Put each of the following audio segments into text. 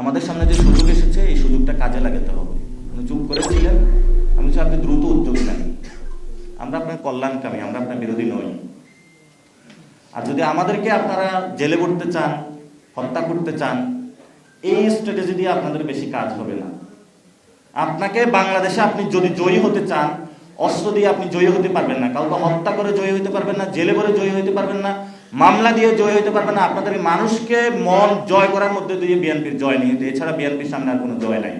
আমাদের সামনে যে সুযোগ এসেছে, এই সুযোগটা কাজে লাগাতে হবে। উনি চুপ করেছিলেন আমি বলছি আপনি দ্রুত উদ্যোগ নেন আমরা আপনার কল্যাণকামী, আমরা আপনার বিরোধী নই। আর যদি আমাদেরকে আপনারা জেলে করতে চান, হত্যা করতে চান, এই স্ট্র্যাটেজি দিয়ে আপনাদের বেশি কাজ হবে না। আপনাকে বাংলাদেশে আপনি যদি জয়ী হতে চান, অস্ত্র দিয়ে আপনি জয়ী হতে পারবেন না। কাউকে হত্যা করে জয়ী হতে পারবেন না, জেলে করে জয়ী হতে পারবেন না মামলা দিয়ে জয়ী হতে পারবে না। আপনাদের মানুষকে মন জয় করার মধ্যে দিয়ে বিএনপির জয় নিয়ে এছাড়া বিএনপির সামনে আর কোনো জয় নাই।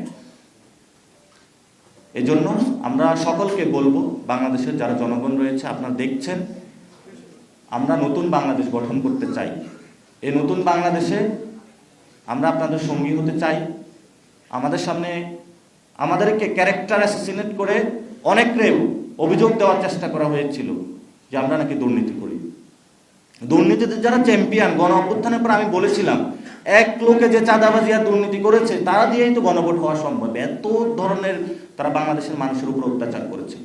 এজন্য আমরা সকলকে বলব, বাংলাদেশের যারা জনগণ রয়েছে, আপনারা দেখছেন, আমরা নতুন বাংলাদেশ গঠন করতে চাই। এই নতুন বাংলাদেশে আমরা আপনাদের সঙ্গী হতে চাই। আমাদের সামনে আমাদেরকে ক্যারেক্টার অ্যাসোসিনেট করে অনেকরে অভিযোগ দেওয়ার চেষ্টা করা হয়েছিল যে আমরা নাকি দুর্নীতি করি। দুর্নীতিতে যারা চ্যাম্পিয়ন গণ অভ্যুত্থানের পর আমি বলেছিলাম, এক লোকে যে চাঁদাবাজি আর দুর্নীতি করেছে, তারা দিয়েই তো গণভোট হওয়া সম্ভব। এত ধরনের তারা বাংলাদেশের মানুষের উপর অত্যাচার করেছে।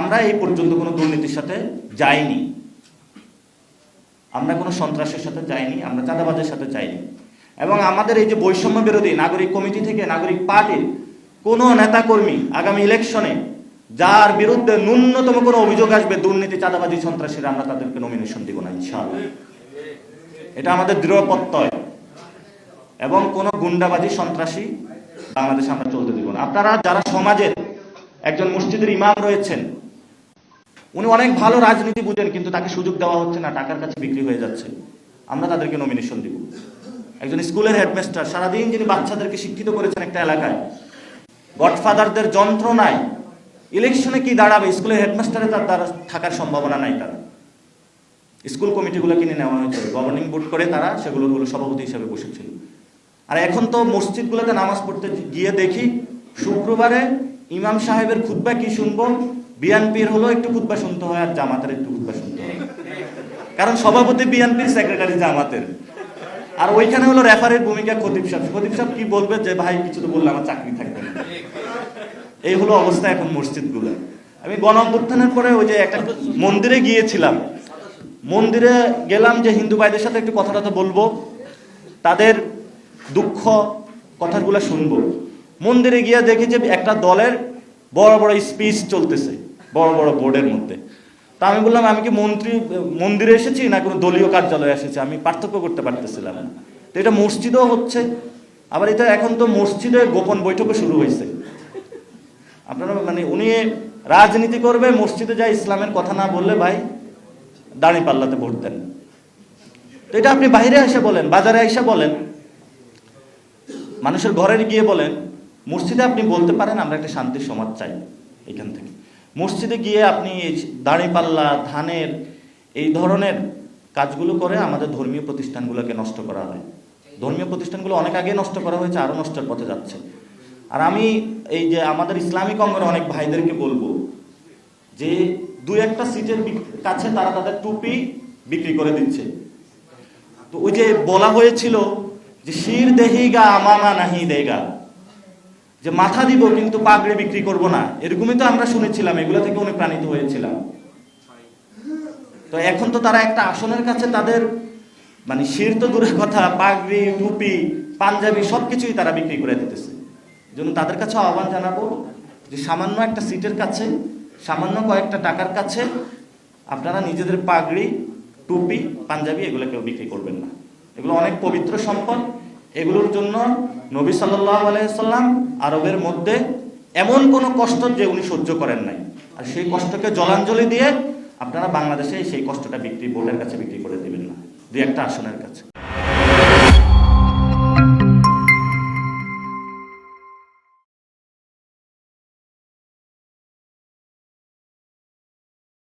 আমরা এই পর্যন্ত কোনো দুর্নীতির সাথে যাইনি। আমরা কোনো সন্ত্রাসের সাথে যাইনি, আমরা চাঁদাবাজের সাথে যাইনি। এবং আমাদের এই যে বৈষম্য বিরোধী নাগরিক কমিটি থেকে নাগরিক পার্টির কোনো নেতাকর্মী আগামী ইলেকশনে যার বিরুদ্ধে ন্যূনতম কোনো অভিযোগ আসবে, দুর্নীতি, চাঁদাবাজি, সন্ত্রাসীরা, আমরা তাদেরকে নমিনেশন দিব না, ইনশাআল্লাহ। এটা আমাদের দৃঢ় প্রত্যয়। এবং কোনো গুন্ডাবাজি, সন্ত্রাসী বাংলাদেশে আমরা চলতে দিব না। আপনারা যারা সমাজের একজন মসজিদের ইমাম রয়েছেন, উনি অনেক ভালো রাজনীতি বুঝেন, কিন্তু তাকে সুযোগ দেওয়া হচ্ছে না, টাকার কাছে বিক্রি হয়ে যাচ্ছে। আমরা তাদেরকে নমিনেশন দিব। একজন স্কুলের হেডমাস্টার, সারাদিন যিনি বাচ্চাদেরকে শিক্ষিত করেছেন একটা এলাকায়, গডফাদারদের যন্ত্রণায় ইলেকশনে কি দাঁড়াবে? স্কুলের হেডমাস্টারে তার দ্বারা থাকার সম্ভাবনা নাই তার। স্কুল কমিটিগুলো কিনে নেওয়া হয়েছে। গভর্নিং বোর্ড করে তারা সেগুলোর হলো সভাপতি হিসেবে বসেছিল। আর এখন তো মসজিদগুলোতে নামাজ পড়তে গিয়ে দেখি, শুক্রবারে ইমাম সাহেবের খুতবা কি শুনব? বিএনপির হলো একটু খুতবা শুনতে হয় আর জামাতের একটু খুতবা শুনতে হয়। কারণ সভাপতি বিএনপির সেক্রেটারি জামাতের। আর ওইখানে হলো রেফারের ভূমিকা খতিব সাহেব। খতিব সাহেব কি বলবে যে, ভাই, কিছু তো বললে আমার চাকরি থাকবে এই হলো অবস্থা এখন মসজিদগুলো। আমি গণ অভ্যুত্থানের পরে ওই যে একটা মন্দিরে গিয়েছিলাম। মন্দিরে গেলাম যে হিন্দু ভাইদের সাথে একটু কথা টথা বলব। তাদের দুঃখ কথাগুলো শুনব। মন্দিরে গিয়ে দেখি যে একটা দলের বড় বড় স্পিচ চলতেছে, বড় বড় বোর্ডের মধ্যে। তা আমি বললাম, আমি কি মন্ত্রী, মন্দিরে এসেছি না কোনো দলীয় কার্যালয়ে এসেছি? আমি পার্থক্য করতে পারতেছিলাম তো এটা মসজিদও হচ্ছে, আবার এটা এখন তো মসজিদে গোপন বৈঠকও শুরু হয়েছে। আপনারা মানে উনি রাজনীতি করবে, মসজিদে যায় ইসলামের কথা না বললে ভাই দাঁড়ি পাল্লাতে ভোট দেন। তো এটা আপনি বাইরে এসে বলেন, বাজারে এসে বলেন, মানুষের ঘরে গিয়ে বলেন, মসজিদে আপনি বলতে পারেন, আমরা একটা শান্তির সমাজ চাই এখান থেকে। মসজিদে গিয়ে আপনি দাঁড়ি পাল্লা, ধানের এই ধরনের কাজগুলো করে আমাদের ধর্মীয় প্রতিষ্ঠানগুলোকে নষ্ট করা হয়। ধর্মীয় প্রতিষ্ঠানগুলো অনেক আগে নষ্ট করা হয়েছে, আরও নষ্টের পথে যাচ্ছে। আর আমি এই যে আমাদের ইসলামিক অঙ্গনে অনেক ভাইদেরকে বলব যে দু একটা সিটের কাছে তারা তাদের টুপি বিক্রি করে দিচ্ছে। তো ওই যে বলা হয়েছিল যে শির দেহিগা আমামা নাহি দেগা। যে মাথা দিব কিন্তু পাগড়ি বিক্রি করব না। এরকমই তো আমরা শুনেছিলাম, এগুলো থেকে অনুপ্রাণিত হয়েছিলাম। তো এখন তো তারা একটা আসনের কাছে তাদের মানে শির তো দূরের কথা, পাগড়ি, টুপি, পাঞ্জাবি সবকিছুই তারা বিক্রি করে দিতেছে। জন্য তাদের কাছে আহ্বান জানাব যে সামান্য একটা সিটের কাছে, সামান্য কয়েকটা টাকার কাছে আপনারা নিজেদের পাগড়ি, টুপি, পাঞ্জাবি এগুলো কেউ বিক্রি করবেন না। এগুলো অনেক পবিত্র সম্পদ। এগুলোর জন্য নবী সাল্লাহ আলাইসাল্লাম আরবের মধ্যে এমন কোনো কষ্ট যে উনি সহ্য করেন নাই। আর সেই কষ্টকে জলাঞ্জলি দিয়ে আপনারা বাংলাদেশে সেই কষ্টটা বিক্রি বোর্ডের কাছে বিক্রি করে দেবেন না। দুই একটা আসনের কাছে।